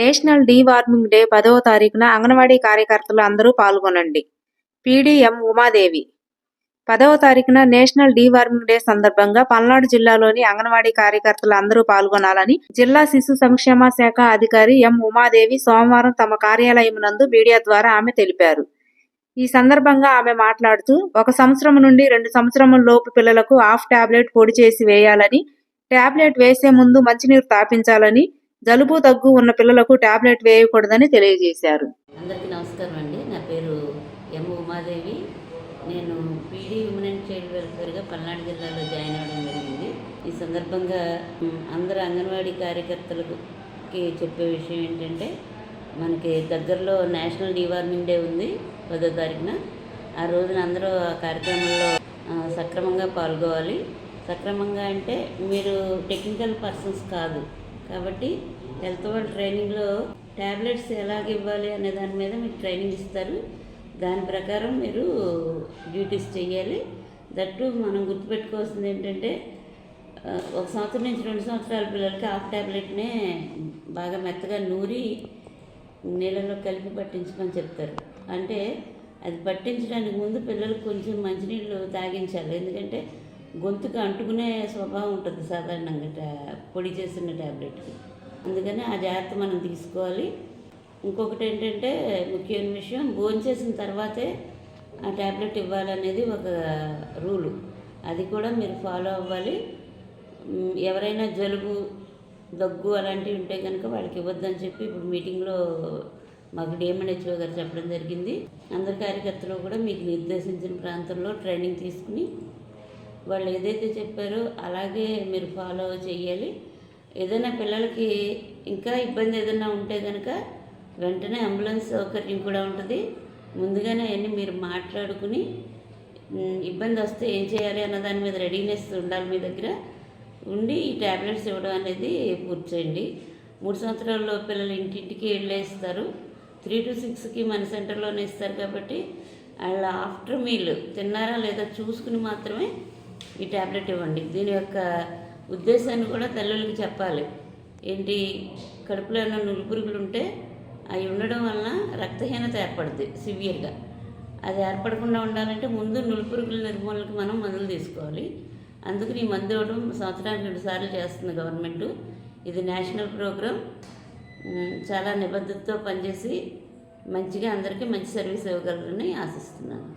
National deworming day పదవ తారీఖున అంగన్వాడీ కార్యకర్తలు అందరూ పాల్గొనండి. పీడీఎం ఉమాదేవి. పదవ తారీఖున నేషనల్ డీవార్మింగ్ డే సందర్భంగా పల్నాడు జిల్లాలోని అంగన్వాడీ కార్యకర్తలు అందరూ పాల్గొనాలని జిల్లా శిశు సంక్షేమ శాఖ అధికారి ఎం ఉమాదేవి సోమవారం తమ కార్యాలయం నందు మీడియా ద్వారా ఆమె తెలిపారు. ఈ సందర్భంగా ఆమె మాట్లాడుతూ ఒక సంవత్సరం నుండి రెండు సంవత్సరముల లోపు పిల్లలకు హాఫ్ టాబ్లెట్ పొడి చేసి వేయాలని టాబ్లెట్ వేసే ముందు మంచినీరు తాపించాలని జలుబు దగ్గు ఉన్న పిల్లలకు టాబ్లెట్ వేయకూడదని తెలియజేశారు. అందరికీ నమస్కారం అండి. నా పేరు ఎం ఉమాదేవి. నేను పీడీ ఉమెన్ అండ్ చైల్డ్ వెల్ఫేర్గా పల్నాడు జిల్లాలో జాయిన్ అవ్వడం జరిగింది. ఈ సందర్భంగా అందరు అంగన్వాడీ కార్యకర్తలకి చెప్పే విషయం ఏంటంటే మనకి దగ్గరలో నేషనల్ డివార్మింగ్ డే ఉంది పదో తారీఖున. ఆ రోజున అందరూ ఆ కార్యక్రమంలో సక్రమంగా పాల్గొవాలి. సక్రమంగా అంటే మీరు టెక్నికల్ పర్సన్స్ కాదు. కాబట్టి హెల్త్ వాళ్ళ ట్రైనింగ్లో ట్యాబ్లెట్స్ ఎలాగ ఇవ్వాలి అనే దాని మీద మీకు ట్రైనింగ్ ఇస్తారు. దాని ప్రకారం మీరు డ్యూటీస్ చేయాలి దట్టు మనం గుర్తుపెట్టుకోవాల్సింది ఏంటంటే ఒక సంవత్సరం నుంచి రెండు సంవత్సరాల పిల్లలకి హాఫ్ ట్యాబ్లెట్నే బాగా మెత్తగా నూరి నీళ్ళలో కలిపి పట్టించమని చెప్తారు. అంటే అది పట్టించడానికి ముందు పిల్లలకు కొంచెం మంచినీళ్ళు తాగించాలి. ఎందుకంటే గొంతుకు అంటుకునే స్వభావం ఉంటుంది సాధారణంగా టా పొడి చేసిన ట్యాబ్లెట్కి అందుకని ఆ జాగ్రత్త మనం తీసుకోవాలి. ఇంకొకటి ఏంటంటే ముఖ్యమైన విషయం భోంచేసిన తర్వాతే ఆ ట్యాబ్లెట్ ఇవ్వాలనేది ఒక రూలు. అది కూడా మీరు ఫాలో అవ్వాలి. ఎవరైనా జలుబు దగ్గు అలాంటివి ఉంటే కనుక వాళ్ళకి ఇవ్వద్దని చెప్పి ఇప్పుడు మీటింగ్లో మాకు డిఎంఎన్హెచ్ఓ గారు చెప్పడం జరిగింది. అందరి కార్యకర్తలు కూడా మీకు నిర్దేశించిన ప్రాంతంలో ట్రైనింగ్ తీసుకుని వాళ్ళు ఏదైతే చెప్పారో అలాగే మీరు ఫాలో చేయాలి. ఏదైనా పిల్లలకి ఇంకా ఇబ్బంది ఏదైనా ఉంటే కనుక వెంటనే అంబులెన్స్ సౌకర్యం కూడా ఉంటుంది. ముందుగానే అవన్నీ మీరు మాట్లాడుకుని ఇబ్బంది వస్తే ఏం చేయాలి అన్న దాని మీద రెడీనెస్ ఉండాలి మీ దగ్గర. ఉండి ఈ ట్యాబ్లెట్స్ ఇవ్వడం అనేది పూర్తి చేయండి. మూడు సంవత్సరాల్లో పిల్లలు ఇంటింటికి వెళ్ళేస్తారు. త్రీ టు సిక్స్కి మన సెంటర్లోనే ఇస్తారు కాబట్టి వాళ్ళ ఆఫ్టర్ మీల్ తిన్నారా లేదా చూసుకుని మాత్రమే ఈ ట్యాబ్లెట్ ఇవ్వండి. దీని యొక్క ఉద్దేశాన్ని కూడా తల్లులకి చెప్పాలి. ఏంటి? కడుపులో ఉన్న నులుపురుగులు ఉంటే అవి ఉండడం వలన రక్తహీనత ఏర్పడుద్ది సివియర్గా. అది ఏర్పడకుండా ఉండాలంటే ముందు నులుపురుగుల నిర్మూలనకి మనం మందులు తీసుకోవాలి. అందుకు ఈ మందు ఇవ్వడం సంవత్సరానికి రెండు సార్లు చేస్తుంది గవర్నమెంట్. ఇది నేషనల్ ప్రోగ్రామ్. చాలా నిబద్ధతతో పనిచేసి మంచిగా అందరికీ మంచి సర్వీస్ ఇవ్వగలరని ఆశిస్తున్నాను.